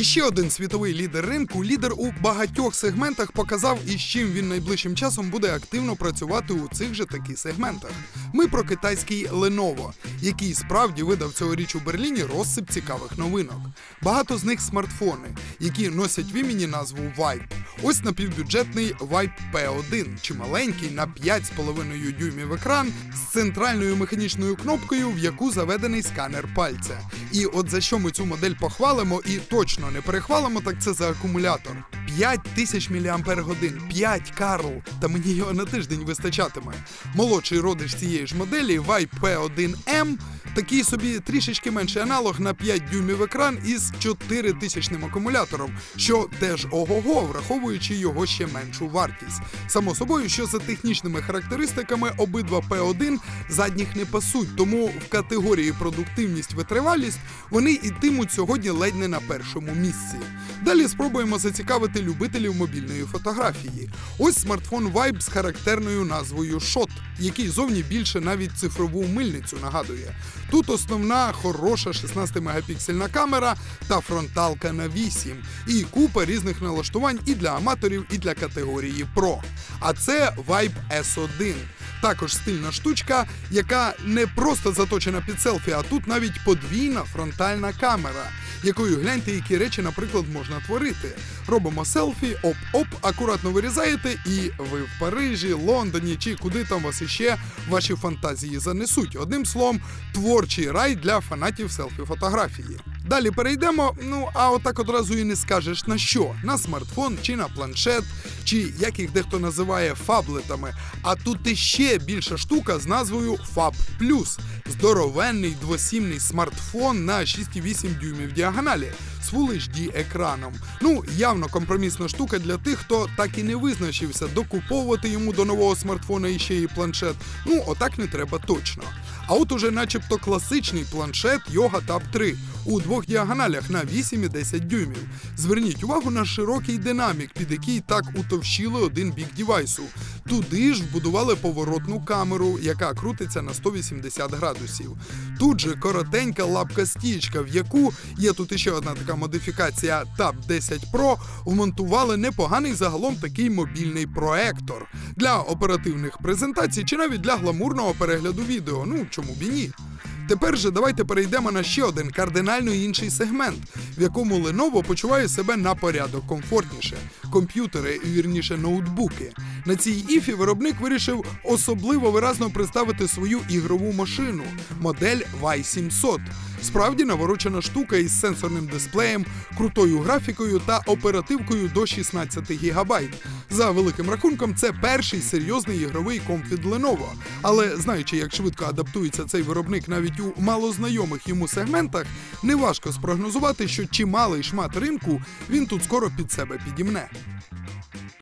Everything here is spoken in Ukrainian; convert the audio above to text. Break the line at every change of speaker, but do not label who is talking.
І ще один світовий лідер ринку, лідер у багатьох сегментах, показав, із чим він найближчим часом буде активно працювати у цих же таких сегментах. Ми про китайський Lenovo, який справді видав цьогоріч у Берліні розсип цікавих новинок. Багато з них смартфони, які носять в імені назву Vibe. Ось напівбюджетний Vibe P1, чи маленький на 5,5 дюймів екран з центральною механічною кнопкою, в яку заведений сканер пальця. І от за що ми цю модель похвалимо і точно не перехвалимо, так це за акумулятор. 5 тисяч мАч, 5 Карл, та мені його на тиждень вистачатиме. Молодший родич цієї ж моделі Vibe P1M, такий собі трішечки менший аналог на 5 дюймів екран із 4 тисячним акумулятором, що теж ого-го, враховуючи його ще меншу вартість. Само собою, що за технічними характеристиками обидва P1 задніх не пасуть, тому в категорії продуктивність витривалість вони йтимуть сьогодні ледь не на першому місці. Далі спробуємо зацікавити любителів мобільної фотографії. Ось смартфон Vibe з характерною назвою Shot, який зовні більше навіть цифрову мильницю нагадує. Тут основна хороша 16-мегапіксельна камера та фронталка на 8, і купа різних налаштувань і для аматорів, і для категорії Pro. А це Vibe S1. Також стильна штучка, яка не просто заточена під селфі, а тут навіть подвійна фронтальна камера, якою гляньте, які речі, наприклад, можна творити. Робимо селфі, оп-оп, акуратно вирізаєте, і ви в Парижі, Лондоні чи куди там вас іще ваші фантазії занесуть. Одним словом, творчий рай для фанатів селфі-фотографії. Далі перейдемо. Ну а отак одразу і не скажеш на що: на смартфон чи на планшет, чи як їх дехто називає фаблетами. А тут іще більша штука з назвою Fab. Здоровенний двосімний смартфон на 6,8 дюймів діагоналі з Full HD екраном. Ну, явно компромісна штука для тих, хто так і не визначився докуповувати йому до нового смартфона іще і планшет. Ну, отак не треба точно. А от уже начебто класичний планшет Yoga Tab 3 у двох діагоналях на 8 і 10 дюймів. Зверніть увагу на широкий динамік, під який так утовщили один бік дівайсу. Туди ж вбудували поворотну камеру, яка крутиться на 180 градусів. Тут же коротенька лапка стічка, в яку є тут іще одна така модифікація TAP 10 Pro, вмонтували непоганий загалом такий мобільний проектор для оперативних презентацій чи навіть для гламурного перегляду відео. Ну чому б і ні. Тепер же давайте перейдемо на ще один кардинально інший сегмент, в якому Lenovo почуває себе на порядок комфортніше. Комп'ютери, вірніше, ноутбуки. На цій іфі виробник вирішив особливо виразно представити свою ігрову машину модель Y700. Справді наворочена штука із сенсорним дисплеєм, крутою графікою та оперативкою до 16 ГБ. За великим рахунком, це перший серйозний ігровий комп від Lenovo. Але знаючи, як швидко адаптується цей виробник навіть у малознайомих йому сегментах, неважко спрогнозувати, що чималий шмат ринку він тут скоро під себе підімне.